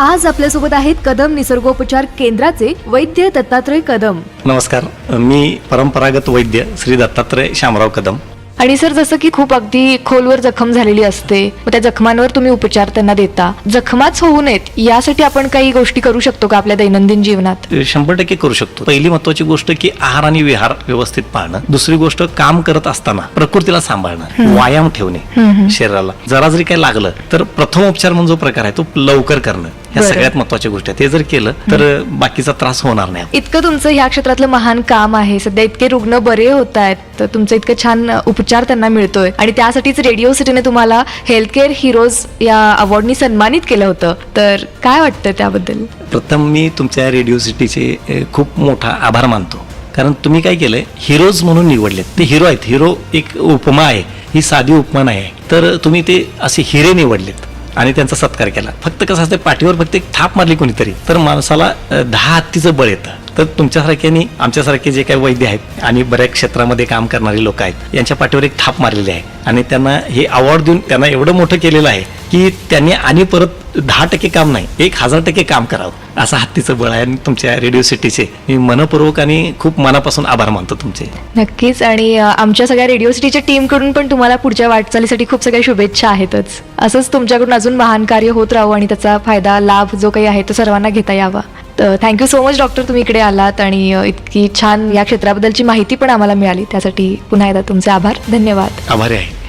आज आपल्यासोबत आहेत कदम निसर्गोपचार केंद्राचे वैद्य दत्तात्रय कदम. नमस्कार. मी परंपरागत वैद्य श्री दत्तात्रय शामराव कदम. आणि सर जसं की खूप अगदी खोलवर जखम झालेली असते मग त्या जखमांवर तुम्ही उपचार त्यांना देता. जखमाच होऊ नयेत यासाठी आपण काही गोष्टी करू शकतो का आपल्या दैनंदिन जीवनात? शंभर टक्के करू शकतो. पहिली महत्वाची गोष्ट की आहार आणि विहार व्यवस्थित पाळणं. दुसरी गोष्ट काम करत असताना प्रकृतीला सांभाळणं. व्यायाम ठेवणे शरीराला. जरा जरी काही लागलं तर प्रथम उपचार म्हणून जो प्रकार आहे तो लवकर करणं. ह्या बरं. सगळ्यात महत्त्वाच्या गोष्टी आहेत. ते जर केलं तर बाकीचा त्रास होणार नाही. इतकं तुमचं ह्या क्षेत्रातलं महान काम आहे. सध्या इतके रुग्ण बरे होत आहेत. तर तुमचं इतकं छान उपचार त्यांना मिळतोय. आणि त्यासाठीच रेडिओ सिटीने तुम्हाला हेल्थ केअर हिरोज या अवॉर्डनी सन्मानित केलं होतं. तर काय वाटतं त्याबद्दल? प्रथम मी तुमच्या रेडिओ सिटीचे खूप मोठा आभार मानतो. कारण तुम्ही काय केलंय? हिरोज म्हणून निवडलेत. ते हिरो आहेत. हिरो एक उपमा आहे. ही साधी उपमा नाही. आहे तर तुम्ही ते असे हिरे निवडलेत. आणि त्यांचा सत्कार केला. फक्त कसं असतं पाठीवर फक्त एक थाप मारली कोणीतरी तर माणसाला दहा हत्तीचं बळ येतं. तर तुमच्यासारख्यानी आमच्यासारखे जे काही वैद्य आहेत आणि बऱ्याच क्षेत्रामध्ये काम करणारे लोक आहेत यांच्या पाठीवर एक थाप मारलेली आहे. आणि त्यांना हे अवॉर्ड देऊन त्यांना एवढं मोठं केलेलं आहे की त्यांनी आणि परत दहा टक्के काम नाही एक हजार टक्के काम करावं असं हत्तीचं बळ आहे आणि तुमच्या रेडिओ सिटीचे. मी मनपूर्वक आणि खूप मनापासून आभार मानतो तुमचे. नक्कीच आणि आमच्या सगळ्या रेडिओ सिटीच्या टीमकडून पण तुम्हाला पुढच्या वाटचालीसाठी खूप सगळ्या शुभेच्छा आहेतच. असंच तुमच्याकडून अजून महान कार्य होत राहावं आणि त्याचा फायदा लाभ जो काही आहे तो सर्वांना घेता यावा. तर थँक्यू सो मच डॉक्टर तुम्ही इकडे आलात आणि इतकी छान या क्षेत्राबद्दलची माहिती पण आम्हाला मिळाली. त्यासाठी पुन्हा एकदा तुमचे आभार. धन्यवाद. आभारी आहे.